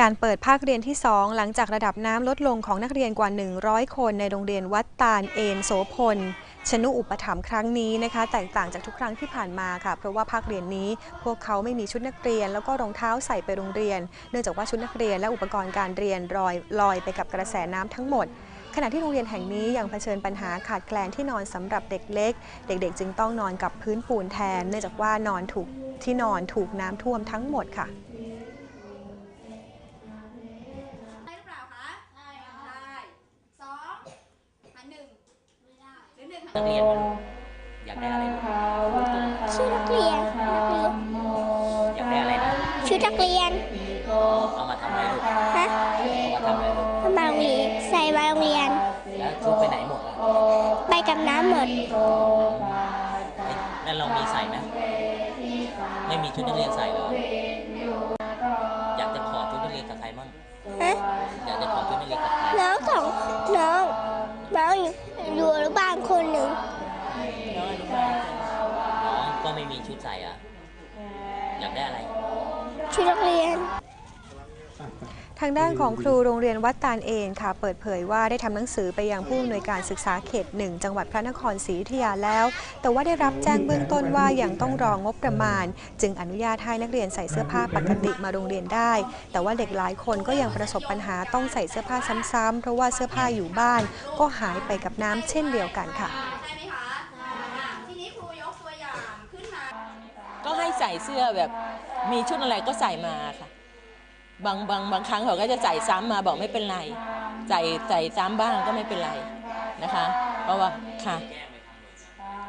การเปิดภาคเรียนที่ 2 หลังจากระดับน้ำลดลงของนักเรียนกว่า 100 คนในโรงเรียนวัดตาลเอนโสพล ชนุอุปถัมภ์ครั้งนี้นะคะ แตกต่างจากทุกครั้งที่ผ่านมาค่ะ เพราะว่าภาคเรียนนี้ พวกเขาไม่มีชุดนักเรียน แล้วก็รองเท้าใส่ไปโรงเรียน เนื่องจากว่าชุดนักเรียนและอุปกรณ์การเรียนลอยลอยไปกับกระแสน้ำทั้งหมดขณะที่โรงเรียนแห่งนี้ยังเผชิญปัญหาขาดแคลนที่นอนสำหรับเด็กเล็ก เด็กๆ จึงต้องนอนกับพื้นปูนแทน เนื่องจากว่านอนถูกที่นอนถูกน้ำท่วมทั้งหมดค่ะ นึ่งหันนักเรียนอยากได้อะไรลูกชุดนักเรียนนักเรียนอยากได้อะไรนะชุดนักเรียนเอามาทำอะไรลูกฮะเอามาทำอะไรลูกมาโรงเรียนใส่มาโรงเรียนแล้วชุดไปไหนหมดล่ะไปกับน้ำหมดเอ้ยแล้วเรามีใส่ไหมไม่มีชุดนักเรียนใส่เหรออยากจะขอชุดนักเรียนกับใครมั่งฮะอยาก อยากได้อะไร ชุดนักเรียน ทางด้านของครูโรงเรียนวัดตาลเองค่ะ เปิดเผยว่าได้ทำหนังสือไปยังผู้อำนวยการศึกษาเขตหนึ่งจังหวัดพระนครศรีอยุธยาแล้ว แต่ว่าได้รับแจ้งเบื้องต้นว่ายังต้องรองงบประมาณ จึงอนุญาตให้นักเรียนใส่เสื้อผ้าปกติมาโรงเรียนได้ แต่ว่าเด็กหลายคนก็ยังประสบปัญหาต้องใส่เสื้อผ้าซ้ำๆเพราะว่าเสื้อผ้าอยู่บ้าน ก็หายไปกับน้ำเช่นเดียวกันค่ะ ใช่ไหมคะอะทีนี้ครูยกตัวอย่างขึ้นมา ก็ ให้ใส่เสื้อแบบมีชุดอะไรก็ใส่มาค่ะ บางบางบางครั้งเขาก็จะใส่ซ้ำมาบอกไม่เป็นไร ใส่ใส่ซ้ำบ้างก็ไม่เป็นไรนะคะ เพราะว่าค่ะ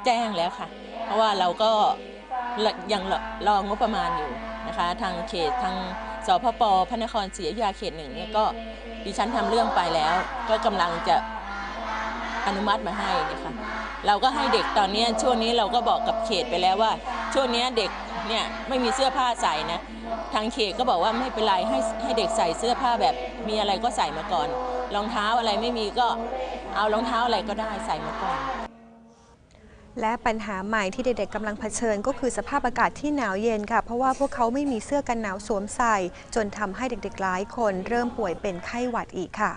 แจ้งแล้วค่ะ เพราะว่าเราก็ยังรองบประมาณอยู่นะคะ ทางเขตทางสพปพระนครศรีอยุธยาเขตหนึ่งเนี่ยก็ดิฉันทำเรื่องไปแล้ว ก็กำลังจะอนุมัติมาให้นะคะ เราก็ให้เด็กตอนนี้ช่วงนี้เราก็บอกกับเขตไปแล้วว่า ช่วงนี้เด็กเนี่ยไม่มีเสื้อผ้าใส่นะ ทางเขตก็บอกว่าไม่เป็นไรให้ให้เด็กใส่เสื้อผ้าแบบมีอะไรก็ใส่มาก่อน รองเท้าอะไรไม่มีก็เอารองเท้าอะไรก็ได้ใส่มาก่อนและปัญหาใหม่ที่เด็กๆกำลังเผชิญก็คือสภาพอากาศที่หนาวเย็นค่ะ เพราะว่าพวกเขาไม่มีเสื้อกันหนาวสวมใส่ จนทำให้เด็กๆหลายคนเริ่มป่วยเป็นไข้หวัดอีกค่ะ